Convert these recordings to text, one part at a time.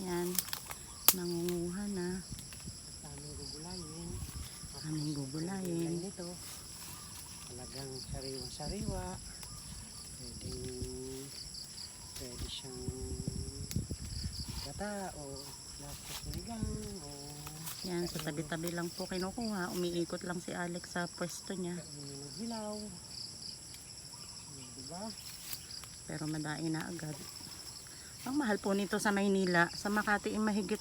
Yan. Nangunguha na. Aming gugulayin. Aming gugulayin. nito. Talagang sariwa-sariwa. Pwedeng pwede siyang gata o lastos nigang o Yan, sa tabi-tabi lang po kinukuha. Umiikot lang si Alex sa pwesto niya. hilaw. Diba? Pero madain na agad. Ang mahal po nito sa Maynila. Sa Makati ay mahigit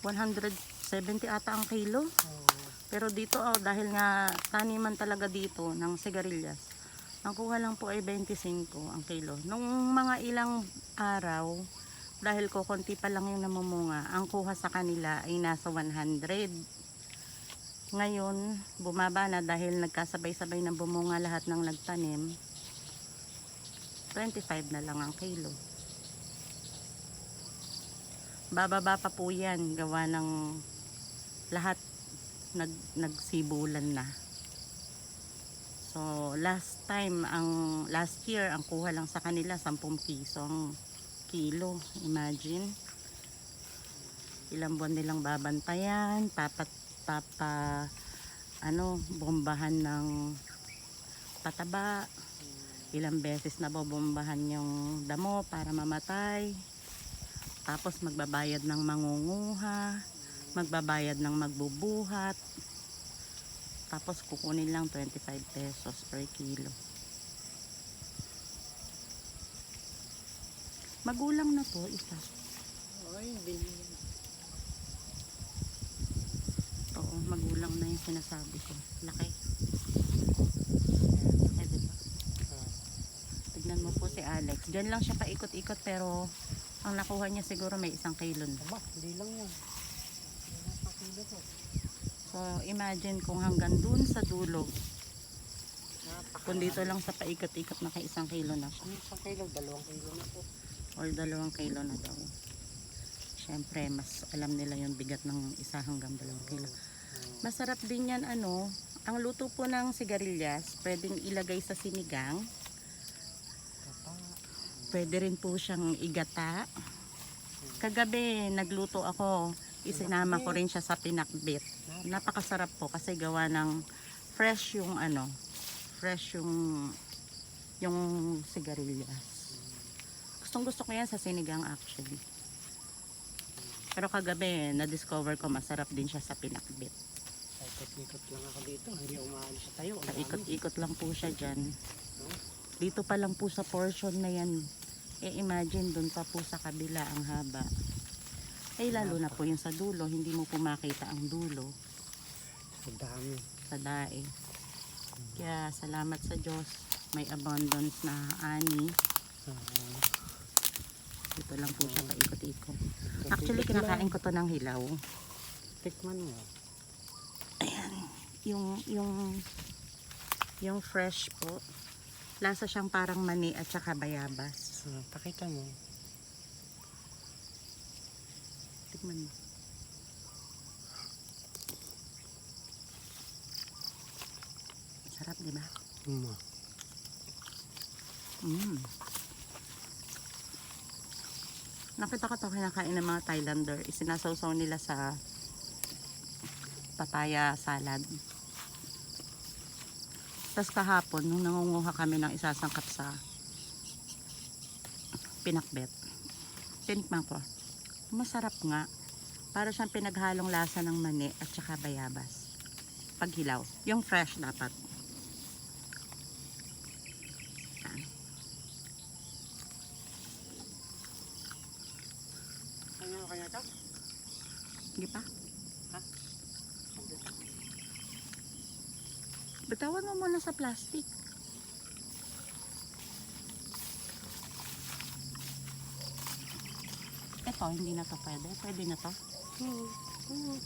170 ata ang kilo. Pero dito, oh, dahil nga taniman talaga dito ng sigarilyas, ang kuha lang po ay 25 ang kilo. Nung mga ilang araw, dahil ko konti pa lang yung namumunga, ang kuha sa kanila ay nasa 100. Ngayon, bumaba na dahil nagkasabay-sabay na bumunga lahat ng nagtanim. 25 na lang ang kilo. Bababa pa po yan, gawa ng lahat nag nagsibulan na. So, last time, ang last year, ang kuha lang sa kanila, 10 piso ang kilo. Imagine. Ilang buwan nilang babantayan, papat, papa, ano, bombahan ng pataba. Ilang beses na bobombahan yung damo para mamatay. Tapos magbabayad ng mangunguha magbabayad ng magbubuhat. Tapos kukunin lang 25 pesos per kilo. Magulang na to isa. Ay, hindi. oo magulang na yung sinasabi ko. Laki. Laki diba Ah, tignan mo po si Alex. Dyan lang siya paikot-ikot pero ang nakuha niya siguro may isang kilo na aba, hindi lang yan. So imagine kung hanggang dun sa dulo kung dito lang sa paikot-ikot na kay isang kilo na isang kilo? Dalawang kilo na po. or dalawang kilo na daw. Siyempre, mas alam nila yung bigat ng isa hanggang dalawang kilo. Masarap din yan, ano, ang luto po ng sigarilyas, pwedeng ilagay sa sinigang. Pwede rin po siyang igata. Kagabi, nagluto ako, isinama ko rin siya sa pinakbit. Napakasarap po kasi gawa ng fresh yung ano, fresh yung yung sigarilyas. Gustong gusto ko yan sa sinigang actually. Pero kagabi, na-discover ko masarap din siya sa pinakbit. Ikot-ikot lang ako dito. Hindi umaalis sa tayo. Paikot-ikot lang po siya dyan. Dito pa lang po sa portion na yan. E imagine dun pa po sa kabila ang haba. Eh lalo na po yung sa dulo, hindi mo po makita ang dulo Ang dami. sa dae. Kaya salamat sa Diyos, may abundance na ani. Ah, Dito lang po siya paikot-ikot. Actually, kinakain ko to ng hilaw. Tikman mo. Yung, yung, yung fresh po. Lasa siyang parang mani at saka bayabas. Ah, pakita mo. Tikman mo. Sarap, di ba? Mm. Mm. Nakita ko to kinakain ng mga Thailander. Isinasawsaw nila sa papaya salad. Tapos kahapon, nung nangunguha kami ng isasangkap sa pinakbet, tinikman ko. Masarap nga. Para siyang pinaghalong lasa ng mani at saka bayabas. Paghilaw. Yung fresh dapat. Kanya kanya ka? Hindi pa? Ha? Bitawan mo muna sa plastic. Ito, hindi na to pwede. Pwede na to. Hmm. Hmm.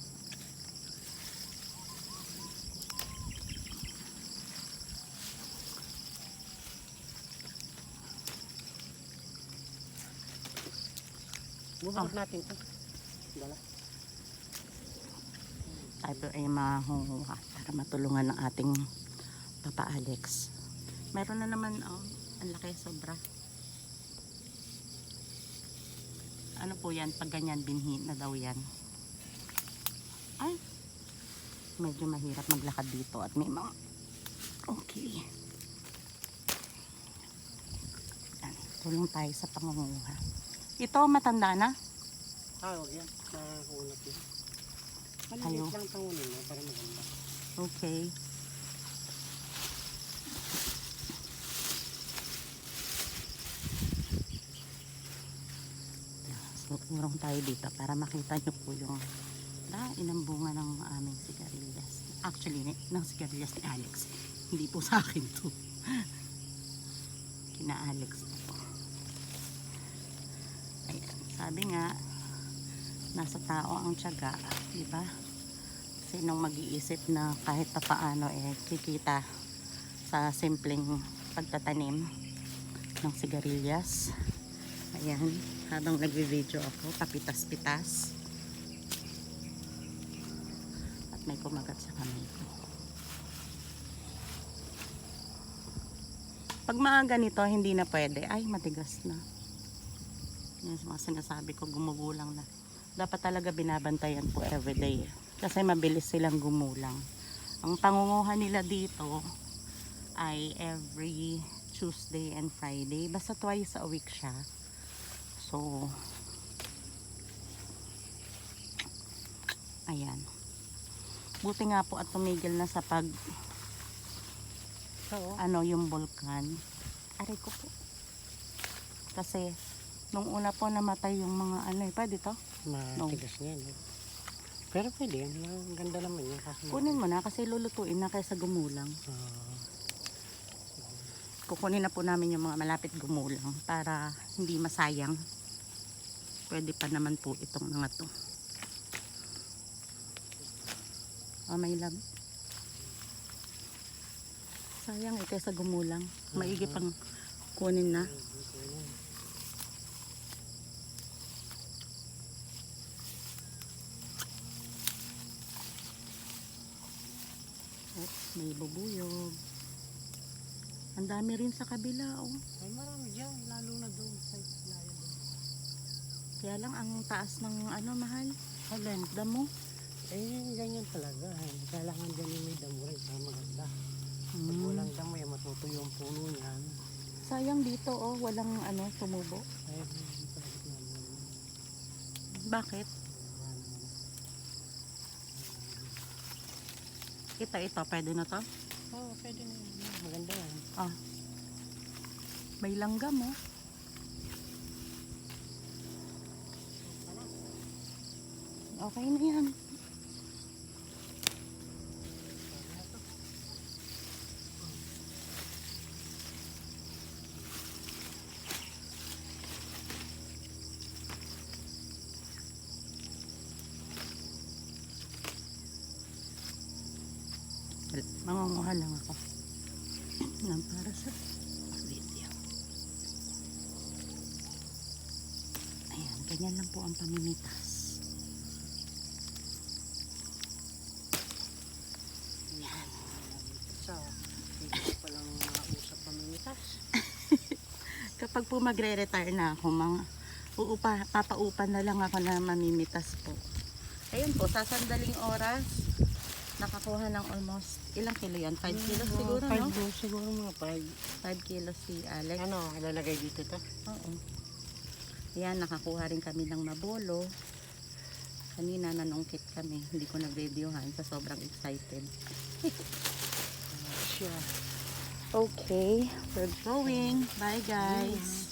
Buhat natin ito. Dala. Ito ay mahunguha para matulungan ng ating Papa Alex. Meron na naman, oh, ang laki sobra. Ano po yan? Pag ganyan, binhi na daw yan. Ay, medyo mahirap maglakad dito at may mga... Okay. Yan, tulong tayo sa pangunguha. Ito, matanda na. Ah, huwag yan. Mahunap yan. Maliit lang tangunin mo para maganda. Okay. So, urong tayo dito para makita nyo po yung dain ng bunga ng aming sigarilyas. Actually, ng sigarilyas ni Alex. Hindi po sa akin to. Kina Alex po. Ayan. Sabi nga, nasa tao ang tiyaga. Di ba? Sinong mag-iisip na kahit pa paano eh kikita sa simpleng pagtatanim ng sigarilyas. Ayan, habang nagvi-video ako, papitas-pitas. At may kumagat sa kamay ko. Pag mga ganito, hindi na pwede. Ay, matigas na. Yan mga sinasabi ko, gumugulang na. Dapat talaga binabantayan po everyday. Kasi mabilis silang gumulang. Ang pangunguha nila dito ay every Tuesday and Friday. Basta twice a week siya. So, ayan. Buti nga po at tumigil na sa pag, Oo. ano, yung vulkan. Aray ko po. Kasi, nung una po namatay yung mga ano eh, pwede to? Matigas na yan. eh. Pero pwede yan. Ang ganda naman yan. Kasi Kunin mo na kasi lulutuin na kaysa gumulang. Ah, Kukunin na po namin yung mga malapit gumulang para hindi masayang. Pwede pa naman po itong mga to. Oh, may lab. Sayang eh, kaysa gumulang. Maigi pang kunin na. At may bubuyog. Ang dami rin sa kabila, oh. Ay, marami dyan. Lalo na doon sa. Kaya lang ang taas ng ano, mahal. Alin? Damo. Eh, ganyan talaga. eh. Kailangan dyan yung may damo rin para maganda. Pag Mm. walang damo yan, matutuyo ang puno niyan. Sayang dito, oh. Walang ano, tumubo. Naman. Bakit? Ito, ito. Pwede na to? Oo, oh, pwede na. Maganda yan. Ah. May langgam, oh. Okay na yan. Mangunguha lang ako. Nang para sa video. Ayan, ganyan lang po ang pamimitas. Sa, hindi ko palang mausap pamimitas. Kapag po magre-retire na ako, mga uupa, papaupan na lang ako na mamimitas po. Ayun po, sa sandaling oras, nakakuha ng almost, ilang kilo yan? 5 kilos siguro, Five no? days, siguro mga five. 5 kilos si Alex. Ano, ilalagay dito to? Oo. Yan, nakakuha rin kami ng mabolo. Kanina nanungkit kami. Hindi ko na-videohan sa sobrang excited. Siya. Okay, we're going. Bye guys.